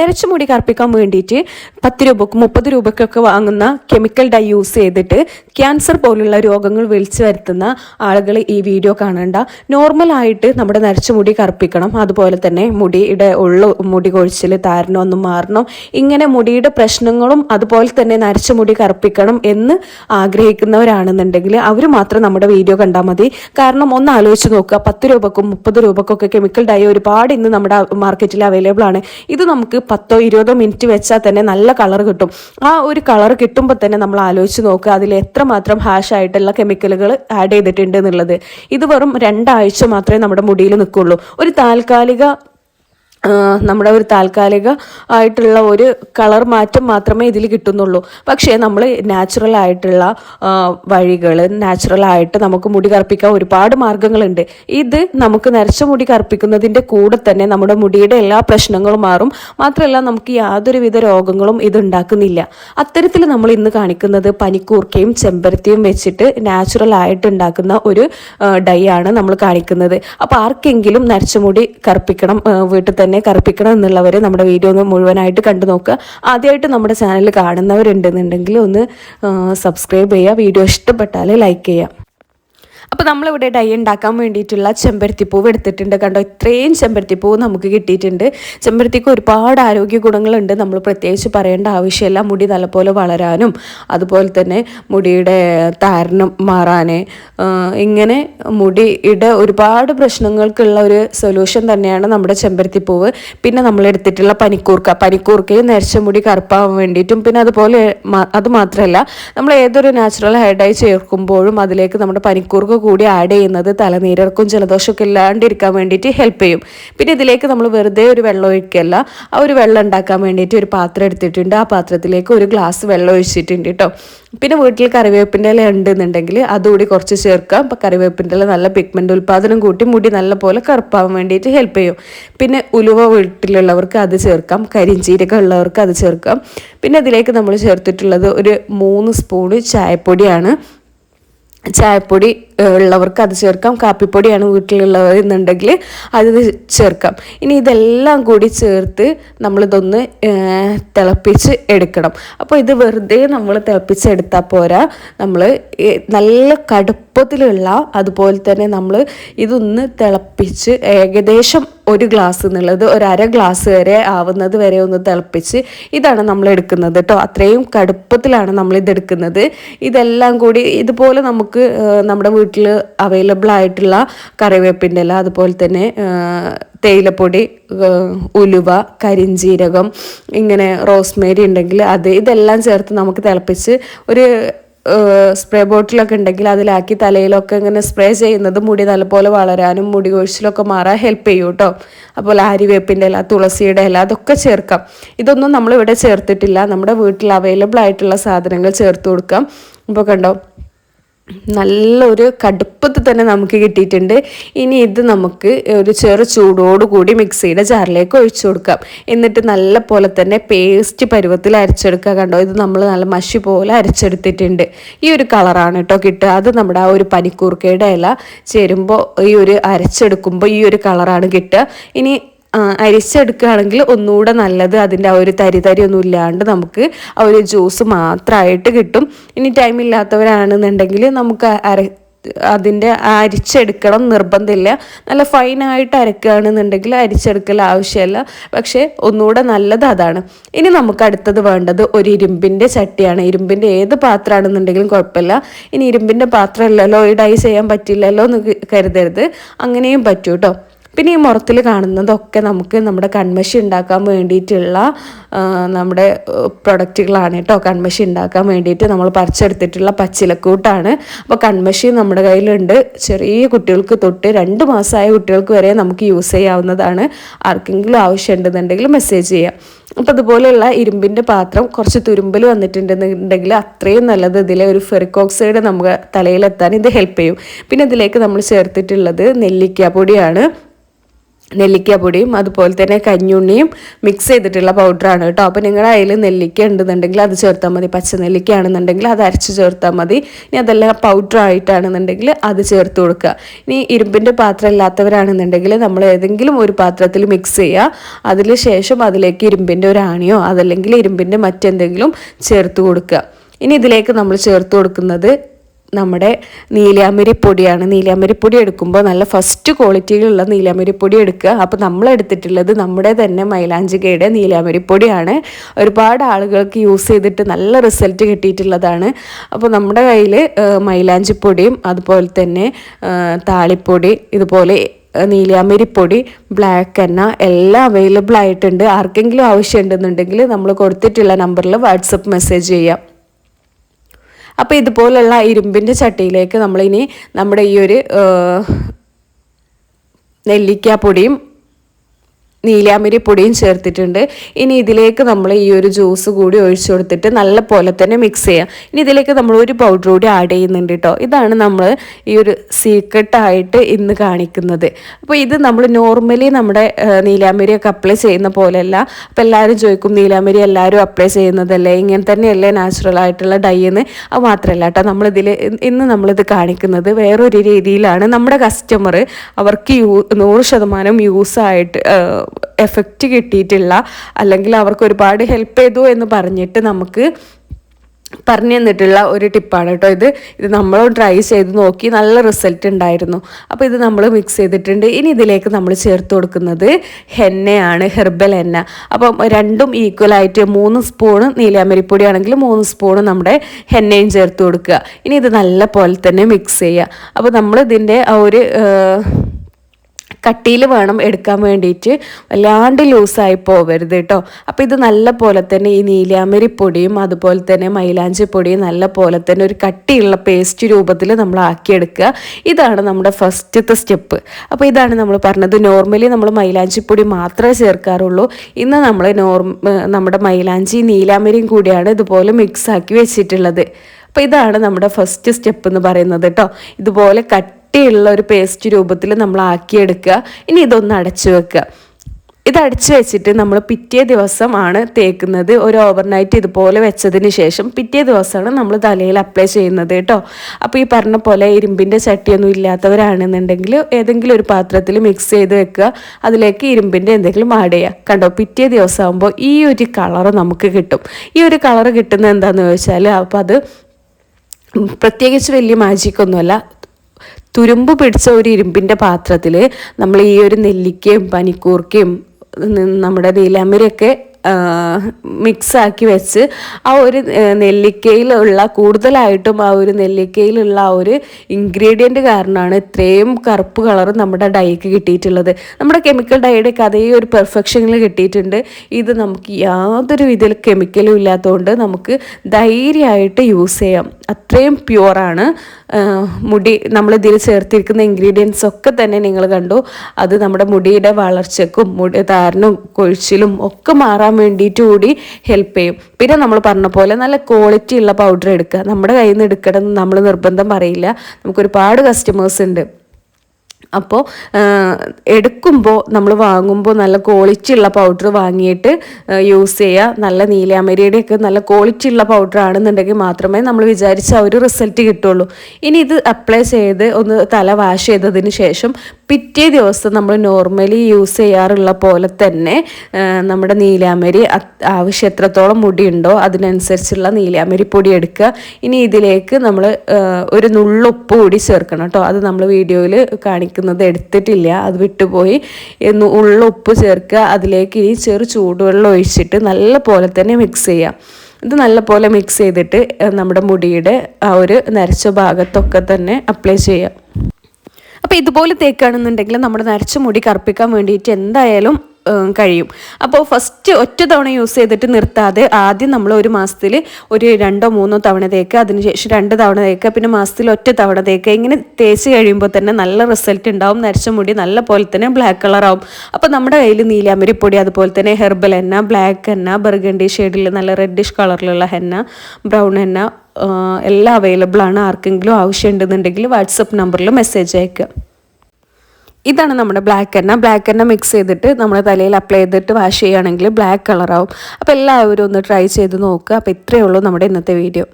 നരച്ച മുടി കറുപ്പിക്കാൻ വേണ്ടിയിട്ട് പത്ത് രൂപക്ക് മുപ്പത് രൂപക്കൊക്കെ വാങ്ങുന്ന കെമിക്കൽ ഡൈ യൂസ് ചെയ്തിട്ട് ക്യാൻസർ പോലുള്ള രോഗങ്ങൾ വിളിച്ചു വരുത്തുന്ന ആളുകൾ ഈ വീഡിയോ കാണണ്ട. നോർമൽ ആയിട്ട് നമ്മുടെ നരച്ച മുടി കറുപ്പിക്കണം. അതുപോലെ തന്നെ മുടിയുടെ ഉള്ളു മുടി കൊഴിച്ചിൽ താരനോ ഒന്നും മാറണം. ഇങ്ങനെ മുടിയുടെ പ്രശ്നങ്ങളും അതുപോലെ തന്നെ നരച്ച മുടി കറുപ്പിക്കണം എന്ന് ആഗ്രഹിക്കുന്നവരാണെന്നുണ്ടെങ്കിൽ അവർ മാത്രം നമ്മുടെ വീഡിയോ കണ്ടാൽ മതി. കാരണം ഒന്ന് ആലോചിച്ച് നോക്കുക. പത്ത് രൂപക്കും മുപ്പത് രൂപക്കൊക്കെ കെമിക്കൽ ഡൈ ഒരുപാട് ഇന്ന് നമ്മുടെ മാർക്കറ്റിൽ അവൈലബിൾ ആണ്. ഇത് നമുക്ക് പത്തോ ഇരുപതോ മിനിറ്റ് വെച്ചാൽ തന്നെ നല്ല കളർ കിട്ടും. ആ ഒരു കളർ കിട്ടുമ്പോൾ തന്നെ നമ്മൾ ആലോചിച്ച് നോക്കുക അതിൽ എത്രമാത്രം ഹാഷായിട്ടുള്ള കെമിക്കലുകൾ ആഡ് ചെയ്തിട്ടുണ്ട് എന്നുള്ളത്. ഇത് വെറും രണ്ടാഴ്ച മാത്രമേ നമ്മുടെ മുടിയിൽ നിൽക്കുള്ളൂ. ഒരു താൽക്കാലിക നമ്മുടെ ഒരു താൽക്കാലിക ആയിട്ടുള്ള ഒരു കളർ മാറ്റം മാത്രമേ ഇതിൽ കിട്ടുന്നുള്ളൂ. പക്ഷേ നമ്മൾ നാച്ചുറൽ ആയിട്ടുള്ള വഴികൾ നാച്ചുറൽ ആയിട്ട് നമുക്ക് മുടി കറുപ്പിക്കാൻ ഒരുപാട് മാർഗങ്ങളുണ്ട്. ഇത് നമുക്ക് നരച്ച മുടി കറുപ്പിക്കുന്നതിന്റെ കൂടെ തന്നെ നമ്മുടെ മുടിയുടെ എല്ലാ പ്രശ്നങ്ങളും മാറും. മാത്രമല്ല നമുക്ക് യാതൊരുവിധ രോഗങ്ങളും ഇത് ഉണ്ടാക്കുന്നില്ല. അത്തരത്തിൽ നമ്മൾ ഇന്ന് കാണിക്കുന്നത് പനിക്കൂർക്കയും ചെമ്പരത്തിയും വെച്ചിട്ട് നാച്ചുറൽ ആയിട്ട് ഉണ്ടാക്കുന്ന ഒരു ഡൈ ആണ് നമ്മൾ കാണിക്കുന്നത്. അപ്പോൾ ആർക്കെങ്കിലും നരച്ച മുടി കറുപ്പിക്കണം വീട്ടിൽ തന്നെ കറുപ്പിക്കണം എന്നുള്ളവർ നമ്മുടെ വീഡിയോ ഒന്ന് മുഴുവനായിട്ട് കണ്ടു നോക്കുക. ആദ്യമായിട്ട് നമ്മുടെ ചാനൽ കാണുന്നവരുണ്ടെന്നുണ്ടെങ്കിൽ ഒന്ന് സബ്സ്ക്രൈബ് ചെയ്യുക. വീഡിയോ ഇഷ്ടപ്പെട്ടാൽ ലൈക്ക് ചെയ്യുക. അപ്പോൾ നമ്മളിവിടെ ഡൈ ഉണ്ടാക്കാൻ വേണ്ടിയിട്ടുള്ള ചെമ്പരത്തിപ്പൂവ് എടുത്തിട്ടുണ്ട്. കണ്ടോ? ഇത്രയും ചെമ്പരത്തിപ്പൂവ് നമുക്ക് കിട്ടിയിട്ടുണ്ട്. ചെമ്പരത്തിക്ക് ഒരുപാട് ആരോഗ്യ ഗുണങ്ങളുണ്ട്. നമ്മൾ പ്രത്യേകിച്ച് പറയേണ്ട ആവശ്യമില്ല. മുടി നല്ലപോലെ വളരാനും അതുപോലെ തന്നെ മുടിയുടെ താരനം മാറാൻ ഇങ്ങനെ മുടിയുടെ ഒരുപാട് പ്രശ്നങ്ങൾക്കുള്ള ഒരു സൊല്യൂഷൻ തന്നെയാണ് നമ്മുടെ ചെമ്പരത്തിപ്പൂവ്. പിന്നെ നമ്മൾ എടുത്തിട്ടുള്ള പനിക്കൂർക്ക. പനിക്കൂർക്കയും നരച്ച മുടി കറുപ്പാവാൻ വേണ്ടിയിട്ടും പിന്നെ അതുപോലെ അത് മാത്രമല്ല നമ്മൾ ഏതൊരു നാച്ചുറൽ ഹെയർ ഡൈ ചേർക്കുമ്പോഴും അതിലേക്ക് നമ്മുടെ പനിക്കൂർക്ക കൂടി ആഡ് ചെയ്യുന്നത് തലനീരർക്കും ജലദോഷമൊക്കെ ഇല്ലാണ്ടിരിക്കാൻ വേണ്ടിയിട്ട് ഹെൽപ്പ് ചെയ്യും. പിന്നെ ഇതിലേക്ക് നമ്മൾ വെറുതെ ഒരു വെള്ളം ഒഴിക്കല്ല ആ ഒരു വെള്ളം ഉണ്ടാക്കാൻ വേണ്ടിയിട്ട് ഒരു പാത്രം എടുത്തിട്ടുണ്ട്. ആ പാത്രത്തിലേക്ക് ഒരു ഗ്ലാസ് വെള്ളം ഒഴിച്ചിട്ടുണ്ട് കേട്ടോ പിന്നെ വീട്ടിൽ കറിവേപ്പിന്റെ ഇല ഉണ്ടെന്നുണ്ടെങ്കിൽ അതുകൂടി കുറച്ച് ചേർക്കാം. അപ്പം കറിവേപ്പിന്റെ ഇല നല്ല പിഗ്മെന്റ് ഉൽപ്പാദനം കൂട്ടി മുടി നല്ല പോലെ കറുപ്പാവാൻ വേണ്ടിയിട്ട് ഹെൽപ്പ് ചെയ്യും. പിന്നെ ഉലുവ വീട്ടിലുള്ളവർക്ക് അത് ചേർക്കാം. കരിഞ്ചീരക ഉള്ളവർക്ക് അത് ചേർക്കാം. പിന്നെ അതിലേക്ക് നമ്മൾ ചേർത്തിട്ടുള്ളത് ഒരു മൂന്ന് സ്പൂണ് ചായപ്പൊടിയാണ്. ചായപ്പൊടി ഉള്ളവർക്ക് അത് ചേർക്കാം. കാപ്പിപ്പൊടിയാണ് വീട്ടിലുള്ളവർ എന്നുണ്ടെങ്കിൽ അത് ചേർക്കാം. ഇനി ഇതെല്ലാം കൂടി ചേർത്ത് നമ്മളിതൊന്ന് തിളപ്പിച്ച് എടുക്കണം. അപ്പോൾ ഇത് വെറുതെ നമ്മൾ തിളപ്പിച്ചെടുത്താൽ പോരാ. നമ്മൾ നല്ല കടുപ്പത്തിലുള്ള അതുപോലെ തന്നെ നമ്മൾ ഇതൊന്ന് തിളപ്പിച്ച് ഏകദേശം ഒരു ഗ്ലാസ് എന്നുള്ളത് ഒരു അര ഗ്ലാസ് വരെ ആവുന്നത് വരെ ഒന്ന് തിളപ്പിച്ച് ഇതാണ് നമ്മൾ എടുക്കുന്നത് കേട്ടോ. അത്രയും കടുപ്പത്തിലാണ് എടുക്കുന്നത്. ഇതെല്ലാം കൂടി ഇതുപോലെ നമുക്ക് നമ്മുടെ വീട്ടിൽ അവൈലബിൾ ആയിട്ടുള്ള കറിവേപ്പിന്റെ ഇല അതുപോലെ തന്നെ തേയിലപ്പൊടി ഉലുവ കരിഞ്ജീരകം ഇങ്ങനെ റോസ്മേരി ഉണ്ടെങ്കിൽ അത് ഇതെല്ലാം ചേർത്ത് നമുക്ക് തിളപ്പിച്ച് ഒരു സ്പ്രേ ബോട്ടിലൊക്കെ ഉണ്ടെങ്കിൽ അതിലാക്കി തലയിലൊക്കെ ഇങ്ങനെ സ്പ്രേ ചെയ്യുന്നത് മുടി നല്ലപോലെ വളരാനും മുടി കൊഴിച്ചിലൊക്കെ മാറാൻ ഹെൽപ്പ് ചെയ്യും കേട്ടോ. അപ്പോൾ ആര്യവേപ്പിന്റെ ഇല തുളസിയുടെ ഇല അതൊക്കെ ചേർക്കാം. ഇതൊന്നും നമ്മൾ ഇവിടെ ചേർത്തിട്ടില്ല. നമ്മുടെ വീട്ടിൽ അവൈലബിൾ ആയിട്ടുള്ള സാധനങ്ങൾ ചേർത്ത് കൊടുക്കാം. ഇപ്പോൾ കണ്ടോ? നല്ലൊരു കടുപ്പത്തിൽ തന്നെ നമുക്ക് കിട്ടിയിട്ടുണ്ട്. ഇനി ഇത് നമുക്ക് ഒരു ചെറു ചൂടോടുകൂടി മിക്സിയുടെ ജാറിലേക്ക് ഒഴിച്ചു കൊടുക്കാം. എന്നിട്ട് നല്ല പോലെ തന്നെ പേസ്റ്റ് പരുവത്തിൽ അരച്ചെടുക്കുക കണ്ടോ? ഇത് നമ്മൾ നല്ല മഷി പോലെ അരച്ചെടുത്തിട്ടുണ്ട്. ഈ ഒരു കളറാണ് കേട്ടോ കിട്ടുക. അത് നമ്മുടെ ആ ഒരു പനിക്കൂർക്കയുടെ ഇല ചേരുമ്പോൾ ഈ ഒരു അരച്ചെടുക്കുമ്പോൾ ഈ ഒരു കളറാണ് കിട്ടുക. ഇനി അരിച്ചെടുക്കുകയാണെങ്കിൽ ഒന്നുകൂടെ നല്ലത്. അതിന്റെ ആ ഒരു തരി തരി ഒന്നും ഇല്ലാണ്ട് നമുക്ക് ആ ഒരു ജ്യൂസ് മാത്രമായിട്ട് കിട്ടും. ഇനി ടൈം ഇല്ലാത്തവരാണെന്നുണ്ടെങ്കിൽ നമുക്ക് അര അതിന്റെ അരിച്ചെടുക്കണം നിർബന്ധമില്ല. നല്ല ഫൈനായിട്ട് അരക്കുകയാണെന്നുണ്ടെങ്കിൽ അരിച്ചെടുക്കൽ ആവശ്യമില്ല. പക്ഷേ ഒന്നുകൂടെ നല്ലത് അതാണ്. ഇനി നമുക്ക് അടുത്തത് വേണ്ടത് ഒരു ഇരുമ്പിന്റെ ചട്ടിയാണ്. ഇരുമ്പിന്റെ ഏത് പാത്രമാണെന്നുണ്ടെങ്കിലും കുഴപ്പമില്ല. ഇനി ഇരുമ്പിന്റെ പാത്രമല്ലല്ലോ ഈ ഡൈ ചെയ്യാൻ പറ്റില്ലല്ലോ എന്ന് കരുതരുത്. അങ്ങനെയും പറ്റൂ കേട്ടോ പിന്നെ ഈ മുറത്തിൽ കാണുന്നതൊക്കെ നമുക്ക് നമ്മുടെ കൺമഷി ഉണ്ടാക്കാൻ വേണ്ടിയിട്ടുള്ള നമ്മുടെ പ്രൊഡക്റ്റുകളാണ് കേട്ടോ. കൺമഷി ഉണ്ടാക്കാൻ വേണ്ടിയിട്ട് നമ്മൾ പറിച്ചെടുത്തിട്ടുള്ള പച്ചിലക്കൂട്ടാണ്. അപ്പോൾ കൺമഷി നമ്മുടെ കയ്യിലുണ്ട്. ചെറിയ കുട്ടികൾക്ക് തൊട്ട് രണ്ട് മാസമായ കുട്ടികൾക്ക് വരെ നമുക്ക് യൂസ് ചെയ്യാവുന്നതാണ്. ആർക്കെങ്കിലും ആവശ്യം ഉണ്ടെന്നുണ്ടെങ്കിൽ മെസ്സേജ് ചെയ്യാം. അപ്പോൾ അതുപോലെയുള്ള ഇരുമ്പിന്റെ പാത്രം കുറച്ച് തുരുമ്പൽ വന്നിട്ടുണ്ടെന്നുണ്ടെങ്കിൽ അത്രയും നല്ലത് ഇതിലെ ഒരു ഫെറിക്കോക്സൈഡ് നമുക്ക് തലയിലെത്താൻ ഇത് ഹെൽപ്പ് ചെയ്യും. പിന്നെ ഇതിലേക്ക് നമ്മൾ ചേർത്തിട്ടുള്ളത് നെല്ലിക്ക പൊടിയാണ് നെല്ലിക്ക പൊടിയും അതുപോലെ തന്നെ കഞ്ഞുണ്ണിയും മിക്സ് ചെയ്തിട്ടുള്ള പൗഡറാണ് കേട്ടോ. അപ്പോൾ നിങ്ങളുടെ അതിൽ നെല്ലിക്ക ഉണ്ടെന്നുണ്ടെങ്കിൽ അത് ചേർത്താൽ മതി. പച്ച നെല്ലിക്കയാണെന്നുണ്ടെങ്കിൽ അത് അരച്ച് ചേർത്താൽ മതി. ഇനി അതെല്ലാം പൗഡർ ആയിട്ടാണെന്നുണ്ടെങ്കിൽ അത് ചേർത്ത് കൊടുക്കുക. ഇനി ഇരുമ്പിന്റെ പാത്രം ഇല്ലാത്തവരാണെന്നുണ്ടെങ്കിൽ നമ്മൾ ഏതെങ്കിലും ഒരു പാത്രത്തിൽ മിക്സ് ചെയ്യുക. അതിന് ശേഷം അതിലേക്ക് ഇരുമ്പിന്റെ ഒരു ആണിയോ അതല്ലെങ്കിൽ ഇരുമ്പിന്റെ മറ്റെന്തെങ്കിലും ചേർത്ത് കൊടുക്കുക. ഇനി ഇതിലേക്ക് നമ്മൾ ചേർത്ത് കൊടുക്കുന്നത് നമ്മുടെ നീലാമ്പരി പൊടിയാണ്. നീലാമ്പരി പൊടി എടുക്കുമ്പോൾ നല്ല ഫസ്റ്റ് ക്വാളിറ്റിയിലുള്ള നീലാമ്പരി പൊടി എടുക്കുക. അപ്പോൾ നമ്മൾ എടുത്തിട്ടുള്ളത് നമ്മുടെ തന്നെ മൈലാഞ്ചികയുടെ നീലാമ്പരി പൊടിയാണ്. ഒരുപാട് ആളുകൾക്ക് യൂസ് ചെയ്തിട്ട് നല്ല റിസൾട്ട് കിട്ടിയിട്ടുള്ളതാണ്. അപ്പോൾ നമ്മുടെ കയ്യിൽ മൈലാഞ്ചിപ്പൊടിയും അതുപോലെ തന്നെ താളിപ്പൊടി ഇതുപോലെ നീലാമ്പരിപ്പൊടി ബ്ലാക്ക് എണ്ണ എല്ലാം അവൈലബിൾ ആയിട്ടുണ്ട്. ആർക്കെങ്കിലും ആവശ്യമുണ്ടെന്നുണ്ടെങ്കിൽ നമ്മൾ കൊടുത്തിട്ടുള്ള നമ്പറിൽ വാട്സപ്പ് മെസ്സേജ് ചെയ്യാം. അപ്പോൾ ഇതുപോലുള്ള ഇരുമ്പിന്റെ ചട്ടിയിലേക്ക് നമ്മളിനി നമ്മുടെ ഈ ഒരു നെല്ലിക്കാപ്പൊടിയും നീലാമിരി പൊടിയും ചേർത്തിട്ടുണ്ട്. ഇനി ഇതിലേക്ക് നമ്മൾ ഈ ഒരു ജ്യൂസ് കൂടി ഒഴിച്ചു കൊടുത്തിട്ട് നല്ല പോലെ തന്നെ മിക്സ് ചെയ്യാം. ഇനി ഇതിലേക്ക് നമ്മൾ ഒരു പൗഡർ കൂടി ആഡ് ചെയ്യുന്നുണ്ട് കേട്ടോ ഇതാണ് നമ്മൾ ഈ ഒരു സീക്രട്ടായിട്ട് ഇന്ന് കാണിക്കുന്നത്. അപ്പോൾ ഇത് നമ്മൾ നോർമലി നമ്മുടെ നീലാമിരിയൊക്കെ അപ്ലൈ ചെയ്യുന്ന പോലെയല്ല. അപ്പോൾ എല്ലാവരും ചോദിക്കും നീലാമിരി എല്ലാവരും അപ്ലൈ ചെയ്യുന്നതല്ലേ? ഇങ്ങനെ തന്നെയല്ലേ നാച്ചുറൽ ആയിട്ടുള്ള ഡൈ എന്ന് അത് മാത്രമല്ല കേട്ടോ നമ്മളിതിൽ ഇന്ന് നമ്മളിത് കാണിക്കുന്നത് വേറൊരു രീതിയിലാണ്. നമ്മുടെ കസ്റ്റമർ അവർക്ക് യൂ നൂറ് ശതമാനം യൂസായിട്ട് എഫക്റ്റ് കിട്ടിയിട്ടില്ല. അല്ലെങ്കിൽ അവർക്ക് ഒരുപാട് ഹെൽപ്പ് ചെയ്തു എന്ന് പറഞ്ഞിട്ട് നമുക്ക് പറഞ്ഞു തന്നിട്ടുള്ള ഒരു ടിപ്പാണ് കേട്ടോ ഇത്. ഇത് നമ്മൾ ട്രൈ ചെയ്ത് നോക്കി നല്ല റിസൾട്ട് ഉണ്ടായിരുന്നു. അപ്പോൾ ഇത് നമ്മൾ മിക്സ് ചെയ്തിട്ടുണ്ട്. ഇനി ഇതിലേക്ക് നമ്മൾ ചേർത്ത് കൊടുക്കുന്നത് ഹെന്നയാണ് ഹെർബൽ എണ്ണ അപ്പം രണ്ടും ഈക്വലായിട്ട് മൂന്ന് സ്പൂണ് നീലാമരിപ്പൊടി ആണെങ്കിൽ മൂന്ന് സ്പൂണ് നമ്മുടെ ഹെന്നയും ചേർത്ത് കൊടുക്കുക. ഇനി ഇത് നല്ല പോലെ തന്നെ മിക്സ് ചെയ്യുക. അപ്പോൾ നമ്മൾ ഇതിന്റെ ആ ഒരു കട്ടിയിൽ വേണം എടുക്കാൻ വേണ്ടിയിട്ട്. വല്ലാണ്ട് ലൂസായി പോകരുത് കേട്ടോ. അപ്പോൾ ഇത് നല്ല പോലെ തന്നെ ഈ നീലാമരി പൊടിയും അതുപോലെ തന്നെ മൈലാഞ്ചി പൊടിയും നല്ല പോലെ തന്നെ ഒരു കട്ടിയുള്ള പേസ്റ്റ് രൂപത്തിൽ നമ്മൾ ആക്കിയെടുക്കുക. ഇതാണ് നമ്മുടെ ഫസ്റ്റത്തെ സ്റ്റെപ്പ്. അപ്പോൾ ഇതാണ് നമ്മൾ പറഞ്ഞത് നോർമലി നമ്മൾ മൈലാഞ്ചി പൊടി മാത്രമേ ചേർക്കാറുള്ളൂ. ഇന്ന് നമ്മൾ നോർമ നമ്മുടെ മൈലാഞ്ചി നീലാമരിയും കൂടിയാണ് ഇതുപോലെ മിക്സ് ആക്കി വെച്ചിട്ടുള്ളത്. അപ്പോൾ ഇതാണ് നമ്മുടെ ഫസ്റ്റ് സ്റ്റെപ്പ് എന്ന് പറയുന്നത് കേട്ടോ. ഇതുപോലെ കട്ട് കട്ടിയുള്ള ഒരു പേസ്റ്റ് രൂപത്തിൽ നമ്മൾ ആക്കിയെടുക്കുക. ഇനി ഇതൊന്ന് അടച്ചു വെക്കുക. ഇത് അടിച്ചു വെച്ചിട്ട് നമ്മൾ പിറ്റേ ദിവസം ആണ് തേക്കുന്നത്. ഒരു ഓവർനൈറ്റ് ഇതുപോലെ വെച്ചതിന് ശേഷം പിറ്റേ ദിവസമാണ് നമ്മൾ തലയിൽ അപ്ലൈ ചെയ്യുന്നത് കേട്ടോ. അപ്പോൾ ഈ പറഞ്ഞ പോലെ ഇരുമ്പിന്റെ ചട്ടിയൊന്നും ഇല്ലാത്തവരാണെന്നുണ്ടെങ്കിൽ ഏതെങ്കിലും ഒരു പാത്രത്തിൽ മിക്സ് ചെയ്ത് വെക്കുക. അതിലേക്ക് ഇരുമ്പിന്റെ എന്തെങ്കിലും ആഡ് ചെയ്യുക. കണ്ടോ? പിറ്റേ ദിവസം ആകുമ്പോൾ ഈ ഒരു കളറ് നമുക്ക് കിട്ടും. ഈ ഒരു കളറ് കിട്ടുന്നത് എന്താണെന്ന് ചോദിച്ചാൽ അപ്പോൾ അത് പ്രത്യേകിച്ച് വലിയ മാജിക്കൊന്നുമല്ല തുരുമ്പ് പിടിച്ച ഒരു ഇരുമ്പിന്റെ പാത്രത്തിൽ നമ്മൾ ഈ ഒരു നെല്ലിക്കയും പനിക്കൂർക്കയും നമ്മുടെ നീലാമ്പരിയൊക്കെ മിക്സാക്കി വെച്ച് ആ ഒരു നെല്ലിക്കയിലുള്ള കൂടുതലായിട്ടും ആ ഒരു നെല്ലിക്കയിലുള്ള ആ ഒരു ഇൻഗ്രീഡിയന്റ് കാരണമാണ് ഇത്രയും കറുപ്പ് കളർ നമ്മുടെ ഡൈക്ക് കിട്ടിയിട്ടുള്ളത്. നമ്മുടെ കെമിക്കൽ ഡൈയുടെ അതേ ഒരു പെർഫെക്ഷനിൽ കിട്ടിയിട്ടുണ്ട്. ഇത് നമുക്ക് യാതൊരു വിധത്തിൽ കെമിക്കലും ഇല്ലാത്തതുകൊണ്ട് നമുക്ക് ധൈര്യമായിട്ട് യൂസ് ചെയ്യാം. അത്രയും പ്യുവറാണ്. മുടി നമ്മൾ ഇതിൽ ചേർത്തിരിക്കുന്ന ഇൻഗ്രീഡിയൻസ് ഒക്കെ തന്നെ നിങ്ങൾ കണ്ടു. അത് നമ്മുടെ മുടിയുടെ വളർച്ചക്കും മുടി താരനും കൊഴിച്ചിലും ഒക്കെ മാറാൻ വേണ്ടിയിട്ട് കൂടി ഹെൽപ്പ് ചെയ്യും. പിന്നെ നമ്മൾ പറഞ്ഞ പോലെ നല്ല ക്വാളിറ്റി ഉള്ള പൗഡർ എടുക്കുക. നമ്മുടെ കയ്യിൽ നിന്ന് എടുക്കണം നമ്മൾ നിർബന്ധം പറയില്ല. നമുക്കൊരുപാട് കസ്റ്റമേഴ്സ് ഉണ്ട്. അപ്പോൾ എടുക്കുമ്പോൾ നമ്മൾ വാങ്ങുമ്പോൾ നല്ല ക്വാളിറ്റി ഉള്ള പൗഡർ വാങ്ങിയിട്ട് യൂസ് ചെയ്യുക നല്ല നീലാമരിയുടെയൊക്കെ നല്ല ക്വാളിറ്റി ഉള്ള പൗഡർ ആണെന്നുണ്ടെങ്കിൽ മാത്രമേ നമ്മൾ വിചാരിച്ച ആ ഒരു റിസൾട്ട് കിട്ടുള്ളൂ. ഇനി ഇത് അപ്ലൈ ചെയ്ത് ഒന്ന് തല വാഷ് ചെയ്തതിന് ശേഷം പിറ്റേ ദിവസം നമ്മൾ നോർമലി യൂസ് ചെയ്യാറുള്ള പോലെ തന്നെ നമ്മുടെ നീലാമരി ആവശ്യം എത്രത്തോളം മുടിയുണ്ടോ അതിനനുസരിച്ചുള്ള നീലാമരി പൊടി എടുക്കുക. ഇനി ഇതിലേക്ക് നമ്മൾ ഒരു നുള്ളുപ്പ് കൂടി ചേർക്കണം കേട്ടോ. അത് നമ്മൾ വീഡിയോയിൽ കാണിക്കുന്നത് എടുത്തിട്ടില്ല. അത് വിട്ടുപോയി. എന്ന് ഉള്ള ഉപ്പ് ചേർക്കുക. അതിലേക്ക് ഇനി ചെറു ചൂടുവെള്ളം ഒഴിച്ചിട്ട് നല്ല പോലെ തന്നെ മിക്സ് ചെയ്യാം. ഇത് നല്ലപോലെ മിക്സ് ചെയ്തിട്ട് നമ്മുടെ മുടിയുടെ ആ ഒരു നരച്ച ഭാഗത്തൊക്കെ തന്നെ അപ്ലൈ ചെയ്യാം. അപ്പോൾ ഇതുപോലെ തേക്കുകയാണെന്നുണ്ടെങ്കിൽ നമ്മുടെ നരച്ച മുടി കറുപ്പിക്കാൻ വേണ്ടിയിട്ട് എന്തായാലും കഴിയും. അപ്പോൾ ഫസ്റ്റ് ഒറ്റ തവണ യൂസ് ചെയ്തിട്ട് നിർത്താതെ ആദ്യം നമ്മൾ ഒരു മാസത്തിൽ ഒരു രണ്ടോ മൂന്നോ തവണ തേക്കുക അതിനുശേഷം രണ്ട് തവണ തേക്കുക പിന്നെ മാസത്തിൽ ഒറ്റ തവണ തേക്കുക. ഇങ്ങനെ തേച്ച് കഴിയുമ്പോൾ തന്നെ നല്ല റിസൾട്ട് ഉണ്ടാവും. നരച്ച മുടി നല്ല പോലെ തന്നെ ബ്ലാക്ക് കളറാവും അപ്പോൾ നമ്മുടെ കയ്യിൽ നീലാമരി പൊടി അതുപോലെ തന്നെ ഹെർബൽ എണ്ണ ബ്ലാക്ക് എണ്ണ ബർഗണ്ടി ഷെയ്ഡിൽ നല്ല റെഡിഷ് കളറിലുള്ള എണ്ണ ബ്രൗൺ എണ്ണ എല്ലാം അവൈലബിൾ ആണ്. ആർക്കെങ്കിലും ആവശ്യമുണ്ടെന്നുണ്ടെങ്കിൽ വാട്സപ്പ് നമ്പറിൽ മെസ്സേജ് അയക്കുക ഇതാണ് നമ്മുടെ ബ്ലാക്ക് എണ്ണ. ബ്ലാക്ക് എണ്ണ മിക്സ് ചെയ്തിട്ട് നമ്മുടെ തലയിൽ അപ്ലൈ ചെയ്തിട്ട് വാഷ് ചെയ്യുകയാണെങ്കിൽ ബ്ലാക്ക് കളറാവും അപ്പോൾ എല്ലാവരും ഒന്ന് ട്രൈ ചെയ്ത് നോക്കുക അപ്പോൾ ഇത്രയേ ഉള്ളൂ നമ്മുടെ ഇന്നത്തെ വീഡിയോ